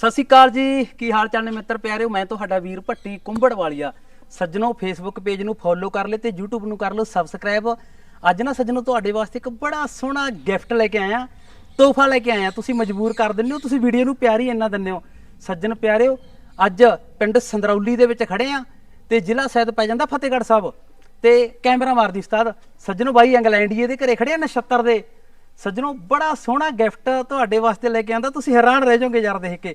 ਸਤਿ ਸ਼੍ਰੀ ਅਕਾਲ ਜੀ। ਕੀ ਹਾਲ ਚਾਲ ਨੇ ਮਿੱਤਰ ਪਿਆਰਿਓ? ਮੈਂ ਤੁਹਾਡਾ ਵੀਰ ਭੱਟੀ ਕੁੰਬੜ ਵਾਲੀਆ ਸੱਜਣੋ ਫੇਸਬੁੱਕ ਪੇਜ ਨੂੰ ਫੋਲੋ ਕਰ ਲਿਓ ਤੇ YouTube ਨੂੰ ਕਰ ਲਓ ਸਬਸਕ੍ਰਾਈਬ ਅੱਜ ਨਾ ਸੱਜਣੋ, ਤੁਹਾਡੇ ਵਾਸਤੇ ਇੱਕ ਬੜਾ ਸੋਹਣਾ ਗਿਫਟ ਲੈ ਕੇ ਆਇਆ। ਤੋਹਫਾ ਲੈ ਕੇ ਆਇਆ। ਤੁਸੀਂ ਮਜਬੂਰ ਕਰ ਦਿੰਦੇ ਹੋ, ਤੁਸੀਂ ਵੀਡੀਓ ਨੂੰ ਪਿਆਰ ਹੀ ਇੰਨਾ ਦਿੰਦੇ ਹੋ। ਸੱਜਣ ਪਿਆਰਿਓ, ਅੱਜ ਪਿੰਡ ਸੰਦਰੌਲੀ ਦੇ ਵਿੱਚ ਖੜੇ ਆ ਤੇ ਜ਼ਿਲ੍ਹਾ ਸ਼ਾਇਦ ਪੈ ਜਾਂਦਾ ਫਤਿਹਗੜ੍ਹ ਸਾਹਿਬ ਤੇ ਕੈਮਰਾ ਮਾਰਦੀ ਉਸਤਾਦ। ਸੱਜਣੋ ਬਾਈ ਇੰਗਲੈਂਡੀਏ ਦੇ ਘਰੇ ਖੜੇ ਆ, ਨਛੱਤਰ ਦੇ। ਸੱਜਣੋ, ਬੜਾ ਸੋਹਣਾ ਗਿਫਟ ਤੁਹਾਡੇ ਵਾਸਤੇ ਲੈ ਕੇ ਆਂਦਾ। ਤੁਸੀਂ ਹੈਰਾਨ ਰਹਿ ਜਾਓਗੇ ਯਾਰ ਦੇਖ ਕੇ।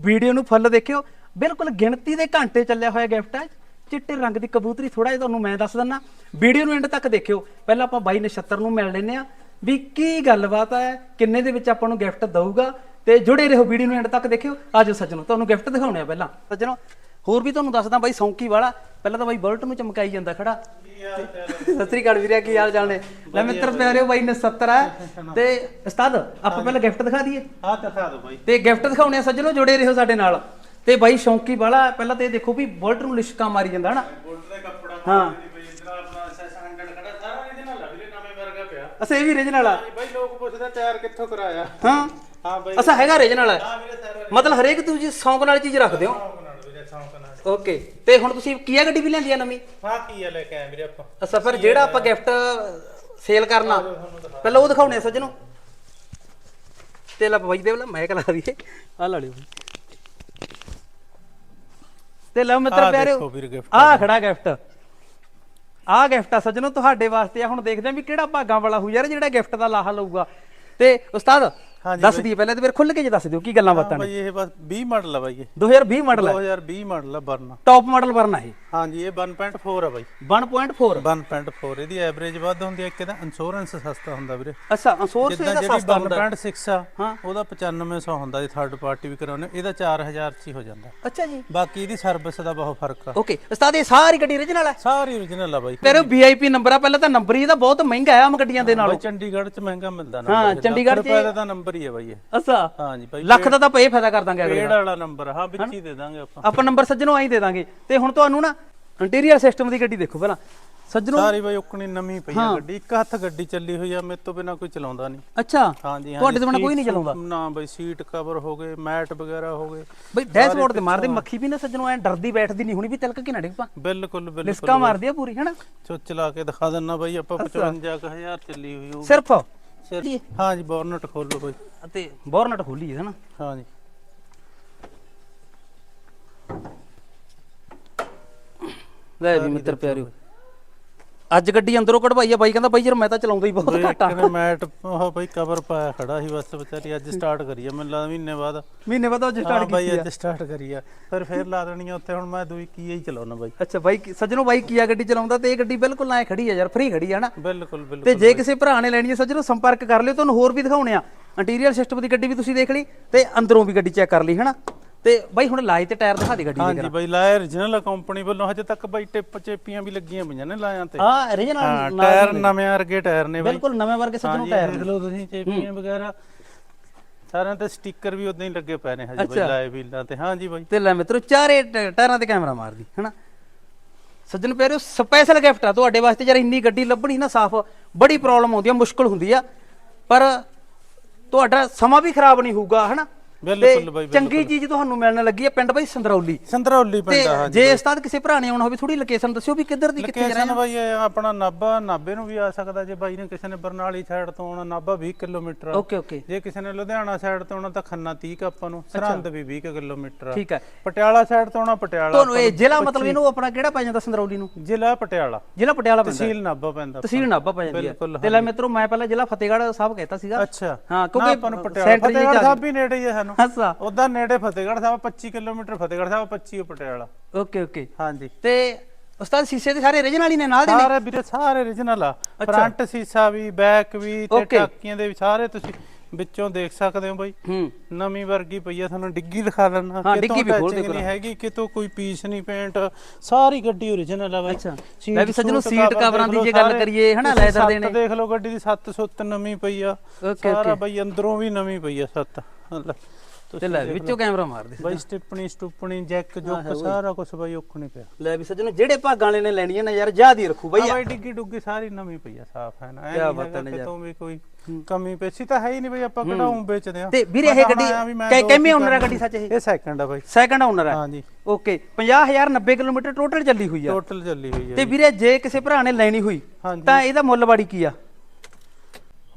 ਵੀਡੀਓ ਨੂੰ ਫੁੱਲ ਦੇਖਿਓ। ਬਿਲਕੁਲ ਗਿਣਤੀ ਦੇ ਘੰਟੇ ਚੱਲਿਆ ਹੋਇਆ ਗਿਫਟ ਹੈ। ਚਿੱਟੇ ਰੰਗ ਦੀ ਕਬੂਤਰੀ ਥੋੜਾ ਜਿਹਾ ਤੁਹਾਨੂੰ ਮੈਂ ਦੱਸ ਦਿੰਨਾ। ਵੀਡੀਓ ਨੂੰ ਐਂਡ ਤੱਕ ਦੇਖਿਓ। ਪਹਿਲਾਂ ਆਪਾਂ ਬਾਈ ਨਛੱਤਰ ਨੂੰ ਮਿਲ ਲੈਨੇ ਆ ਵੀ ਕੀ ਗੱਲਬਾਤ ਹੈ, ਕਿੰਨੇ ਦੇ ਵਿੱਚ ਆਪਾਂ ਨੂੰ ਗਿਫਟ ਦਊਗਾ। ਤੇ ਜੁੜੇ ਰਹੋ, ਵੀਡੀਓ ਨੂੰ ਐਂਡ ਤੱਕ ਦੇਖਿਓ। ਆਜੋ ਸੱਜਣੋ, ਤੁਹਾਨੂੰ ਗਿਫਟ ਦਿਖਾਉਣੇ ਆ ਪਹਿਲਾਂ। ਸੱਜਣੋ ਹੋਰ ਵੀ ਤੁਹਾਨੂੰ ਦੱਸਦਾ ਬਾਈ ਸੌਂਕੀ ਵਾਲਾ ਪਹਿਲਾਂ ਤਾਂ ਬਾਈ ਬੁਲਟ ਨੂੰ ਚਮਕਾਈ ਜਾਂਦਾ ਖੜਾ। ਸਤਿ ਸ੍ਰੀ ਅਕਾਲ ਵੀਰੇ ਕੀ ਹਾਲ ਚਾਲ ਨੇ? ਲੈ ਮਿੱਤਰ ਪਿਆਰਿਓ ਬਾਈ ਨੇ 70 ਹੈ ਤੇ ਉਸਤਾਦ ਆਪਾਂ ਪਹਿਲਾਂ ਗਿਫਟ ਦਿਖਾ ਦਈਏ। ਹਾਂ ਦਿਖਾ ਦਿਓ ਬਾਈ। ਤੇ ਗਿਫਟ ਦਿਖਾਉਣੇ ਆ ਸੱਜਣੋ ਜੁੜੇ ਰਹੋ ਸਾਡੇ ਨਾਲ। ਤੇ ਬਾਈ ਸ਼ੌਂਕੀ ਵਾਲਾ ਪਹਿਲਾਂ ਤੇ ਇਹ ਦੇਖੋ ਵੀ ਬੁਲਟ ਨੂੰ ਲਿਸ਼ਕਾ ਮਾਰੀ ਜਾਂਦਾ ਹਨਾ? ਬੁਲਟ ਦਾ ਕੱਪੜਾ ਹਾਂ। ਬਈ ਇਧਰ ਆਪਣਾ ਸੈਸ਼ਨ 100 ਖੜਾ ਸਾਰਾ ਇਹਦੇ ਨਾਲ ਆ ਵੀਰੇ ਨਵੇਂ ਵਰਗਾ ਪਿਆ। ਅਸਾ ਇਹ ਵੀ ਰੀਜਨਲ ਆ। ਬਾਈ ਲੋਕ ਪੁੱਛਦੇ ਟਾਇਰ ਕਿੱਥੋਂ ਕਰਾਇਆ? ਹਾਂ। ਹਾਂ ਬਾਈ। ਅਸਾ ਹੈਗਾ ਰੀਜਨਲ ਸਾਰਾ ਮਤਲਬ ਹਰੇਕ ਤੁਸੀਂ ਸ਼ੌਂਕ ਨਾਲ ਚੀਜ਼ ਰੱਖਦੇ ਹੋ। ਸ਼ੌਂਕ ਨਾਲ। ਓਕੇ ਤੇ ਹੁਣ ਤੁਸੀਂ ਕੀਆ ਗੱਡੀ ਵੀ ਲੈਂਦੀ ਆ ਨਵੀਂ? ਹਾਂ ਕੀ ਆ ਲੈ ਕੇ ਆਏ ਵੀਰੇ ਆਪਾਂ? ਅਸਾ ਫਿਰ ਜਿਹੜਾ ਆਪਾਂ ਗਿਫਟ ਸੇਲ ਕਰਨਾ ਪਹਿਲਾਂ ਉਹ ਦਿਖਾਉਣੇ ਆ ਸੱਜਣੋ। ਤੇ ਲੈ ਬਾਈ ਦੇ ਵਾਲਾ ਮੈਂ ਕਲਾ ਦਈਏ ਆ ਲਾ ਲਿਓ। ਤੇ ਲਓ ਮਿੱਤਰ ਆਹ ਪਿਆਰਿਓ ਦੇਖੋ ਵੀਰ gift ਆ ਖੜਾ ਗਿਫਟ ਆ ਗਿਫਟ ਆ ਸੱਜਣੋ ਤੁਹਾਡੇ ਵਾਸਤੇ ਆ। ਹੁਣ ਦੇਖਦੇ ਆ ਵੀ ਕਿਹੜਾ ਭਾਗਾਂ ਵਾਲਾ ਹੋਊ। ਯਾਰ ਜਿਹੜਾ ਗਿਫਟ ਦਾ ਲਾਹਾ ਲਊਗਾ। ਤੇ ਉਸਤਾਦ ਹਾਂਜੀ ਦੱਸ ਦਈਏ ਪਹਿਲਾਂ ਤੇ ਫਿਰ ਖੁੱਲ ਕੇ ਜੇ ਦੱਸ ਦਿਓ ਕੀ ਗੱਲਾਂ ਬਾਤਾਂ ਨੇ? ਬਾਈ ਇਹ ਬਸ 20 ਮਾਡਲ ਆ ਬਾਈ ਇਹ। 2020 ਮਾਡਲ ਹੈ 2020 ਮਾਡਲ ਆ ਬਰਨ ਟੌਪ ਮਾਡਲ ਵਰਨਾ ਇਹ। ਹਾਂਜੀ ਇਹ 1.4 ਆ ਬਾਈ। 1.4 1.4 ਇਹਦੀ ਐਵਰੇਜ ਵੱਧ ਹੁੰਦੀ ਹੈ ਇੱਕ ਇਹਦਾ ਇੰਸ਼ੋਰੈਂਸ ਸਸਤਾ ਹੁੰਦਾ ਵੀਰੇ। ਅੱਛਾ ਜਿੱਦਾਂ ਇਹਦਾ ਸਸਤਾ ਹੁੰਦਾ। 1.6 ਆ ਹਾਂ। ਉਹਦਾ 9500 ਹੁੰਦਾ ਜੀ ਥਰਡ ਪਾਰਟੀ ਵੀ ਕਰਾਉਣੇ ਇਹਦਾ 4000 ਚ ਹੀ ਹੋ ਜਾਂਦਾ। ਅੱਛਾ ਜੀ। ਬਾਕੀ ਇਹਦੀ ਸਰਵਿਸ ਦਾ ਬਹੁਤ ਫ਼ਰਕ ਆ। ਓਕੇ ਉਸਤਾਦ ਇਹ ਸਾਰੀ ਗੱਡੀ origignal ਹੈ ਸਾਰੀ origignal ਆ ਬਾਈ। ਤੇਰੇ ਵੀਆਈਪੀ ਨੰਬਰ ਆ ਪਹਿਲਾਂ ਤਾਂ ਨੰਬਰ ਹੀ ਇਹਦਾ ਬਹੁਤ ਮਹਿੰਗਾ ਆ ਆਮ ਗੱਡੀਆਂ ਦੇ ਨਾਲੋਂ। ਚੰਡੀਗੜ੍ਹ ਚ ਮਹਿੰਗਾ ਮਿਲਦਾ ਹਾਂ, ਨੰਬਰ ਚੰਡੀਗੜ੍ਹ 'ਚ- ਦਾ ਤਾਂ ਨੰਬਰ ਹੀ ਹੈ ਬਾਈ ਇਹ। ਅੱਛਾ। ਹਾਂਜੀ ਬਾਈ ਲੱਖ ਦਾ ਤਾਂ ਪਏ ਫਾਇਦਾ ਕਰ ਦਾਂਗੇ ਅਗਲੇ ਪੇੜ ਵਾਲਾ ਨੰਬਰ ਹਾਂ ਵਿੱਚ ਹੀ ਦੇ ਦਾਂਗੇ ਆਪਾਂ। ਆਪਾਂ ਨੰਬਰ ਸੱਜਣੋਂ ਆਈ ਦੇ ਦਾਂਗੇ। ਤੇ ਹੁਣ ਤੁਹਾਨੂੰ ਨਾ ਇੰਟੀਰੀਅਰ ਸਿਸਟਮ ਦੀ ਗੱਡੀ ਦੇਖੋ ਪਹਿਲਾਂ। ਸੱਜਣੋਂ ਸਾਰੀ ਬਾਈ ਉਕਣੀ ਨਵੀਂ ਪਈ ਆ ਗੱਡੀ। ਇੱਕ ਹੱਥ ਗੱਡੀ ਚੱਲੀ ਹੋਈ ਆ ਮੇਰੇ ਤੋਂ ਬਿਨਾ ਕੋਈ ਚਲਾਉਂਦਾ ਨਹੀਂ। ਅੱਛਾ। ਹਾਂਜੀ ਤੁਹਾਡੇ ਤੋਂ ਬਿਨਾਂ ਕੋਈ ਨਹੀਂ ਚਲਾਉਂਦਾ? ਨਾ ਬਾਈ ਸੀਟ ਕਵਰ ਹੋ ਗਏ ਮੈਟ ਵਗੈਰਾ ਹੋ ਗਏ। ਬਈ ਡੈਸ਼ਬੋਰਡ ਤੇ ਮਾਰਦੇ ਮੱਖੀ ਵੀ ਨਾ ਸੱਜਣੋਂ ਐ ਡਰਦੀ ਬੈਠਦੀ ਨਹੀਂ ਹੁਣੀ ਵੀ ਤਿਲਕ ਕੇ ਨਾ ਡਿੱਗ ਪਾ। ਬਿਲਕੁਲ ਬਿਲਕੁਲ। ਲਿਸਕਾ ਮਾਰਦੀ ਆ ਪੂਰੀ ਹੈਨਾ? ਚੋ ਚਲਾ ਕੇ ਦਿਖਾ ਦਿੰਨਾ ਬਾਈ ਆਪਾਂ 55000 ਚੱਲੀ ਹੋਈ ਉਹ ਸਿਰਫ ਸਿਰ ਹਾਂਜੀ ਬੋਰਨਟ ਖੋਲੋ ਬਾਈ ਅਤੇ ਬੋਰਨਟ ਖੋਲੀ ਹੈ ਨਾ? ਹਾਂਜੀ। ਲੈ ਵੀ ਮਿੱਤਰ ਪਿਆਰਿਓ ਅੱਜ ਗੱਡੀ ਅੰਦਰੋਂ ਕਢਵਾਈ ਆ ਬਾਈ ਕਹਿੰਦਾ ਬਾਈ ਯਾਰ ਮੈਂ ਤਾਂ ਚਲਾਉਂਦਾ ਹੀ ਬਹੁਤ ਘੱਟ ਆ। ਨੇ ਮੈਟ ਉਹ ਬਾਈ ਕਵਰ ਪਾਇਆ ਖੜਾ ਸੀ ਬਸ ਵਿਚਾਰੀ ਅੱਜ ਸਟਾਰਟ ਕਰੀ ਆ ਮੈਨੂੰ ਲੱਗਦਾ ਮਹੀਨੇ ਬਾਅਦ। ਮਹੀਨੇ ਬਾਅਦ ਅੱਜ ਹਾਂ ਸਟਾਰਟ ਬਾਈ ਕੀਤੀ ਆ। ਅੱਜ ਸਟਾਰਟ ਕਰੀ ਆ। ਫਿਰ ਫੇਰ ਲਾ ਦੇਣੀ ਆ ਉੱਥੇ ਹੁਣ ਮੈਂ ਦੂਈ ਕੀ ਹੀ ਚਲਾਉਣਾ ਬਾਈ। ਅੱਛਾ ਬਾਈ ਕੀ- ਸੱਜਣੋ ਬਾਈ ਕੀਆ ਗੱਡੀ ਚਲਾਉਂਦਾ? ਤੇ ਇਹ ਗੱਡੀ ਬਿਲਕੁਲ ਐ ਖੜੀ ਆ ਯਾਰ ਫ੍ਰੀ ਖੜੀ ਆ ਨਾ ਬਿਲਕੁਲ ਤੇ ਬਿਲਕੁਲ ਜੇ ਕਿਸੇ ਭਰਾ ਨੇ ਲੈਣੀ ਹੈ ਸੱਜਣੋ ਸੰਪਰਕ ਕਰ ਲਿਓ ਤੁਹਾਨੂੰ ਹੋਰ ਵੀ ਦਿਖਾਉਣੇ ਆ। ਇੰਟੀਰੀਅਰ ਸਿਸਟਮ ਦੀ ਗੱਡੀ ਵੀ ਤੁਸੀਂ ਦੇਖ ਲਈ ਤੇ ਅੰਦਰੋਂ ਵੀ ਗੱਡੀ ਚੈੱਕ ਕਰ ਲਈ ਹਨਾ? ਤੇ ਬਾਈ ਹੁਣ ਲਾਏ ਤੇ ਟਾਇਰ ਦਿਖਾ ਦੇ ਗੱਡੀ ਦੇ ਹਾਂਜੀ ਬਾਈ ਲਾਇਆ origignal ਕੰਪਨੀ ਵੱਲੋਂ ਹਜੇ ਤੱਕ ਬਾਈ ਟਿਪ ਚੇਪੀਆਂ ਵੀ ਲੱਗੀਆਂ ਪਈਆਂ ਨੇ ਲਾਇਆਂ ਤੇ। ਹਾਂ ਟਾਇਰ ਨਵੇਂ ਵਰਗੇ ਟਾਇਰ ਨੇ ਬਾਈ। ਬਿਲਕੁਲ ਨਵੇਂ ਵਰਗੇ ਸੱਜਣੋ ਟਾਇਰ ਦੇਖ ਲਓ ਤੁਸੀਂ ਚੇਪੀਆਂ ਵਗੈਰਾ। ਸਾਰਿਆਂ ਤੇ ਸਟicker ਵੀ ਉਦਾਂ ਹੀ ਲੱਗੇ ਪਏ ਨੇ ਹਜੇ ਬਾਈ। ਲਾਏ ਵੀਲਾਂ ਤੇ। ਹਾਂਜੀ ਬਾਈ। ਤੇ ਲੈ ਮਿੱਤਰੋ ਚਾਰੇ ਟਾਇਰਾਂ ਤੇ ਕੈਮਰਾ ਮਾਰਦੀ ਹਨਾ? ਸੱਜਣ ਪਿਆਰਿਓ ਸਪੈਸ਼ਲ ਗਿਫਟ ਆ। ਤੁਹਾਡੇ ਵਾਸਤੇ ਯਾਰ ਇੰਨੀ ਗੱਡੀ ਲੱਭਣੀ ਨਾ ਸਾਫ਼ ਬੜੀ ਪ੍ਰੋਬਲਮ ਆਉਂਦੀ ਆ ਮੁਸ਼ਕਲ ਹੁੰਦੀ ਆ। ਪਰ ਤੁਹਾਡਾ ਸਮਾਂ ਵੀ ਖਰਾਬ ਨਹੀਂ ਹੋਊਗਾ ਹਨਾ? ਬਿਲਕੁਲ ਬਾਈ, ਚੰਗੀ ਚੀਜ਼ ਤੁਹਾਨੂੰ ਮਿਲਣ ਲੱਗੀ ਆ ਪਿੰਡ ਬਾਈ ਸੰਦਰੌਲੀ। ਸੰਦਰੌਲੀ ਪਿੰਡ ਆ ਹਾਂਜੀ ਜੇ ਉਸਤਾਦ ਕਿਸੇ ਭਰਾ ਨੇ ਆਉਣਾ ਹੋਵੇ ਥੋੜੀ ਲੋਕੇਸ਼ਨ ਦੱਸਿਓ ਵੀ ਕਿੱਧਰ ਦੀ ਕਿੱਥੇ ਲੋਕੇਸ਼ਨ ਬਾਈ ਆਪਣਾ ਨਾਭਾ ਨਾਭੇ ਨੂੰ ਵੀ ਆ ਸਕਦਾ ਜੇ ਬਾਈ ਨੇ ਕਿਸੇ ਨੇ ਬਰਨਾਲੀ ਸਾਈਡ ਤੋਂ ਆਉਣਾ ਨਾਭਾ 20 ਕਿਲੋਮੀਟਰ ਆ। ਓਕੇ ਓਕੇ ਜੇ ਕਿਸੇ ਨੇ ਲੁਧਿਆਣਾ ਸਾਈਡ ਤੋਂ ਆਉਣਾ ਤਾਂ ਖੰਨਾ 30 ਕੁ ਆਪਾਂ ਨੂੰ ਸਰਹੰਦ ਵੀ 20 ਕੁ ਕਿਲੋਮੀਟਰ ਆ। ਠੀਕ ਹੈ। ਪਟਿਆਲਾ ਸਾਈਡ ਤੋਂ ਆਉਣਾ ਪਟਿਆਲਾ ਤੁਹਾਨੂੰ ਇਹ ਜ਼ਿਲ੍ਹਾ ਮਤਲਬ ਇਹਨੂੰ ਆਪਣਾ ਕਿਹੜਾ ਪੈ ਜਾਂਦਾ ਸੰਦਰੌਲੀ ਨੂੰ? ਜ਼ਿਲ੍ਹਾ ਪਟਿਆਲਾ। ਜ਼ਿਲ੍ਹਾ ਪਟਿਆਲਾ ਪੈਂਦਾ। ਤਹਿਸੀਲ ਨਾਭਾ ਪੈਂਦਾ ਤਹਿਸੀਲ ਨਾਭਾ ਪੈ ਜਾਂਦੀ ਹੈ। ਤੇ ਲੈ ਮਿੱਤਰੋ ਮੈਂ ਪਹਿਲਾਂ ਜ਼ਿਲ੍ਹਾ ਫਤਿਹਗੜ੍ਹ ਸਾਹਿਬ ਕਹਿਤਾ ਸੀਗਾ। ਅੱਛਾ। ਹਾਂ ਕਿਉਂਕਿ ਆਪਾਂ ਨੂੰ ਪਟਿਆਲਾ ਫਤਿਹਗੜ੍ਹ ਸਾਹਿਬ ਵੀ ਨੇੜੇ ਹੀ ਹੈ ਅੱਛਾ ਉਦਾਂ ਨੇੜੇ Fatehgarh Sahib 25 kilometre Fatehgarh Sahib 25 Patiala. Okay okay. ਹਾਂਜੀ। ਤੇ ਉਸਤਾਦ ਸ਼ੀਸ਼ੇ ਦੇ ਸਾਰੇ origignal ਹੀ ਨੇ ਨਾਲ ਦੇ ਨੇ? ਸਾਰੇ ਵੀਰੇ ਸਾਰੇ origignal ਆ। ਫਰੰਟ ਸੀਸਾ ਵੀ ਬੈਕ ਵੀ ਤੇ Okay. ਟਾਕੀਆਂ ਦੇ ਵੀ ਸਾਰੇ ਤੁਸੀਂ ਵਿੱਚੋਂ ਦੇਖ ਸਕਦੇ ਹੋ ਬਾਈ। ਹੂੰ। ਨਵੀਂ ਵਰਗੀ ਪਈ ਆ ਤੁਹਾਨੂੰ ਡਿੱਗੀ ਦਿਖਾ ਦਿੰਦਾ। ਹਾਂ, ਡਿੱਗੀ ਵੀ ਖੋਲ ਦੇ ਨਹੀਂ ਹੈਗੀ ਕਿਤੋਂ ਕੋਈ ਪੀਸ ਨਹੀਂ ਪੇਂਟ ਸਾਰੀ ਗੱਡੀ origignal ਆ ਬਾਈ। ਅੱਛਾ। ਲੈ ਵੀ ਸੱਜਣੋ, ਸੂਟ cover ਕਵਰਾਂ ਦੇਖ ਦੀ ਲਓ ਜੇ ਗੱਲ ਸਾਰੇ। ਕਰੀਏ, ਹਨਾ, ਤੁਸੀਂ leather ਦੇ ਸੱਤ ਨੇ। ਦੇਖ ਲਓ ਗੱਡੀ ਦੀ 7 ਸੁੱਤ ਨਵੀਂ ਪਈ ਆ। Okay, ਸਾਰਾ। ਬਾਈ ਅੰਦਰੋਂ ਵੀ ਨਵੀਂ ਪਈ ਆ ਸੱਤ। ਤੇ ਲੈ ਵੀ ਵਿੱਚੋਂ ਕੈਮਰਾ ਮਾਰ ਦੇ। ਬਾਈ ਸਟਿੱਪਣੀ ਸਟੁੱਪਣੀ ਜੈਕ ਜੁੱਕ ਸਾਰਾ ਕੁਝ ਬਾਈ ਔਖ ਨਹੀਂ ਪਿਆ। ਲੈ ਵੀ ਸੱਜਣੋ ਜਿਹੜੇ ਭਾਗਾਂ ਵਾਲੇ ਨੇ ਲੈਣੀਆਂ ਨੇ ਯਾਰ ਯਾਦ ਹੀ ਰੱਖੂ ਆ। ਬਈ ਬਾਈ ਡਿੱਗੀ ਡੁੱਗੀ ਸਾਰੀ ਨਵੀਂ ਪਈ ਆ ਸਾਫ਼ ਹੈ ਨਾ। ਐ ਨਹੀਂ। ਕਿਤੋਂ ਵੀ ਕੋਈ ਕਮੀ ਪੇਸ਼ੀ ਤਾਂ ਹੈ ਹੀ ਨਹੀਂ ਬਈ ਆਪਾਂ ਕਢਾਉਂ ਵੇਚਦੇ ਆ। ਤੇ ਵੀਰੇ ਇਹ ਗੱਡੀ ਕੈ- ਚੀਜ਼ਾਂ owner ਆ ਗੱਡੀ ਸੱਚ ਇਹ? ਇਹ ਸੈਕੰਡ ਆ ਬਾਈ। ਸੈਕੰਡ ਓਨਰ ਹੈ ਹਾਂਜੀ। ਓਕੇ 50000 90 ਕਿਲੋਮੀਟਰ ਟੋਟਲ ਚੱਲੀ ਹੋਈ ਆ। ਟੋਟਲ ਚੱਲੀ ਹੋਈ ਹੈ ਤੇ ਵੀਰੇ ਜੇ ਕਿਸੇ ਭਰਾ ਨੇ ਲੈਣੀ ਹੋਈ ਤਾਂ ਇਹਦਾ ਮੁੱਲ ਬਾੜੀ ਕੀ ਆ?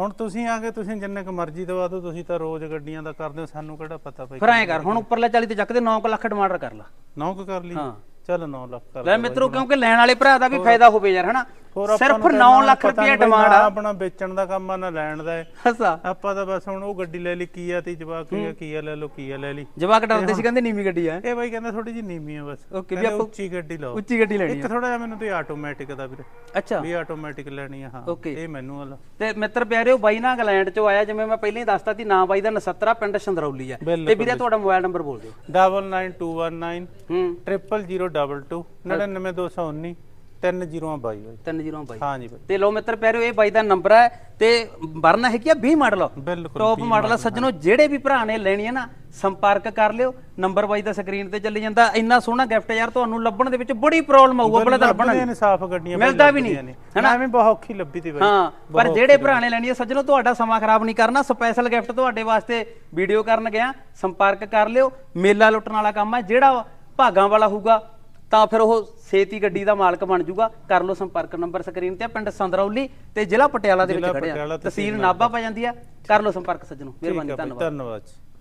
ਹੁਣ ਤੁਸੀਂ ਆ ਕੇ ਤੁਸੀਂ ਜਿੰਨੇ ਕ ਮਰਜ਼ੀ ਦਵਾ ਦਿਓ ਤੁਸੀਂ ਤਾਂ ਰੋਜ਼ ਗੱਡੀਆਂ ਦਾ ਕਰਦੇ ਹੋ ਸਾਨੂੰ ਕਿਹੜਾ ਪਤਾ ਬਈ ਫਿਰ ਐਂ ਕਰ ਹੁਣ ਉੱਪਰਲੇ 40 ਤੇ ਚੱਕਦੇ 9 ਲੱਖ ਡਿਮਾਂਡ ਕਰ ਲਾ। ਨੌ ਕੁ ਕਰ ਲਈ? ਹਾਂ। ਚੱਲ 9 ਲੱਖ ਕਰ ਲੈ ਮਿੱਤਰੋ ਕਿਉਂਕਿ ਲੈਣ ਵਾਲੇ ਭਰਾ ਦਾ ਵੀ ਫਾਇਦਾ ਹੋਵੇ ਯਾਰ ਹਨਾ? ਹੋਰ ਆਪਾਂ ਸਿਰਫ ਨੂੰ ਤਾਂ 9 ਇੰਨਾ ਲੱਖ ਪਤਾ ਰੁਪਏ ਨੀ ਡਿਮਾਂਡ ਆ। ਆਪਣਾ ਵੇਚਣ ਦਾ ਕੰਮ ਆ ਨਾ ਲੈਣ ਦਾ ਹੈ ਹਸਾ ਆਪਾਂ ਤਾਂ ਬਸ ਹੁਣ ਉਹ ਗੱਡੀ ਲੈ ਲਈ ਕੀਆ ਤੇ ਜਵਾਕ ਕੀਆ ਕੀਆ ਲੈ ਲਓ ਕੀਆ ਲੈ ਲਈ। ਜਵਾਕ ਡਰਦੇ ਸੀ ਕਹਿੰਦੇ ਨੀਵੀਂ ਗੱਡੀ ਆ। ਇਹ ਬਾਈ ਕਹਿੰਦਾ ਥੋੜੀ ਜਿਹੀ ਨੀਵੀਂ ਆ ਬਸ। Okay, ਵੀ ਕਹਿੰਦੇ ਆਪਾਂ- ਉੱਚੀ ਗੱਡੀ ਲਾਓ। ਉੱਚੀ ਗੱਡੀ ਲੈਣੀ ਇੱਕ ਥੋੜਾ ਜਿਹਾ ਮੈਨੂੰ ਤੇ ਆਟੋਮੈਟਿਕ ਦਾ ਵੀਰੇ। ਅੱਛਾ। ਵੀ ਆਟੋਮੈਟਿਕ ਲੈਣੀ ਆ ਹਾਂ। Okay. ਇਹ ਮੈਨੂਅਲ ਤੇ ਮਿੱਤਰ ਪਿਆਰਿਓ ਬਾਈ ਨਾ ਇੰਗਲੈਂਡ ਚੋਂ ਆਇਆ ਜਿਵੇਂ ਮੈਂ ਪਹਿਲਾਂ ਹੀ ਦੱਸਤਾ ਸੀ ਨਾਂ ਬਾਈ ਦਾ ਨਸੱਤਰਾ ਪਿੰਡ ਸੰਦਰੌਲੀ ਆ। ਬਿਲਕੁਲ ਤੇ ਵੀਰੇ ਤੁਹਾਡਾ ਮੋਬਾਈਲ ਨੰਬਰ ਬੋਲ ਦਿਓ। 99219 ਹੂੰ। 00022 99219 3022 ਬਾਈ 30 ਬਾਈ। ਹਾਂ ਜੀ ਬਾਈ। ਤੇ ਲੋ ਮਿੱਤਰ ਪਿਆਰਿਓ ਇਹ ਬਾਈ ਦਾ ਨੰਬਰ ਹੈ ਤੇ ਵਰਨਾ ਹੈਗੀ ਆ? 20 ਮਾਡਲ ਬਿਲਕੁਲ ਟੌਪ ਮਾਡਲ ਆ ਸੱਜਣੋ ਜਿਹੜੇ ਵੀ ਭਰਾ ਨੇ ਲੈਣੀ ਹੈ ਨਾ ਸੰਪਰਕ ਕਰ ਲਿਓ। ਨੰਬਰ ਬਾਈ ਦਾ ਸਕਰੀਨ ਤੇ ਚੱਲੀ ਜਾਂਦਾ। ਇੰਨਾ ਸੋਹਣਾ ਗਿਫਟ ਯਾਰ ਤੁਹਾਨੂੰ ਲੱਭਣ ਦੇ ਵਿੱਚ ਬੜੀ ਪ੍ਰੋਬਲਮ ਆਊ ਆਪਣਾ ਤਾਂ ਲੱਭਣਾ ਲੱਭਣੀਆਂ ਨੇ ਸਾਫ਼ ਗੱਡੀਆਂ ਬਾਈ ਮਿਲਦਾ ਵੀ ਨਹੀਂ, ਲੱਭਦੀਆਂ ਨੇ। ਐਵੇਂ ਬਹੁਤ ਔਖੀ ਲੱਭੀ ਤੀ ਬਾਈ। ਹਾਂ ਪਰ ਜਿਹੜੇ ਭਰਾ ਨੇ ਲੈਣੀ ਹੈ ਸੱਜਣੋ ਤੁਹਾਡਾ ਸਮਾਂ ਖਰਾਬ ਨਹੀਂ ਕਰਨਾ। ਸਪੈਸ਼ਲ ਗਿਫਟ ਤੁਹਾਡੇ ਵਾਸਤੇ ਵੀਡੀਓ ਕਰਨ ਗਿਆ। ਸੰਪਰਕ ਕਰ ਲਿਓ। ਮੇਲਾ ਲੁੱਟਣ ਵਾਲਾ ਕੰਮ ਹੈ ਜਿਹੜਾ ਭਾਗਾਂ ਵਾਲਾ ਹੋਊਗਾ ਤਾਂ ਫਿਰ ਉਹ ਛੇਤੀ ਗੱਡੀ ਦਾ ਮਾਲਕ ਬਣ ਜਾਊਗਾ ਕਰ ਲਓ ਸੰਪਰਕ ਨੰਬਰ ਸਕਰੀਨ ਤੇ ਪਿੰਡ ਸੰਦਰੌਲੀ ਤੇ ਜ਼ਿਲ੍ਹਾ ਪਟਿਆਲਾ ਦੇ ਵਿੱਚ ਜ਼ਿਲ੍ਹਾ ਖੜੇ ਆ ਪਟਿਆਲਾ, ਤਹਿਸੀਲ ਨਾਭਾ ਪੈ ਜਾਂਦੀ ਆ। ਕਰ ਲਓ ਸੰਪਰਕ ਸੱਜਣੋ ਮਿਹਰਬਾਨੀ ਧੰਨਵਾਦ। ਧੰਨਵਾਦ।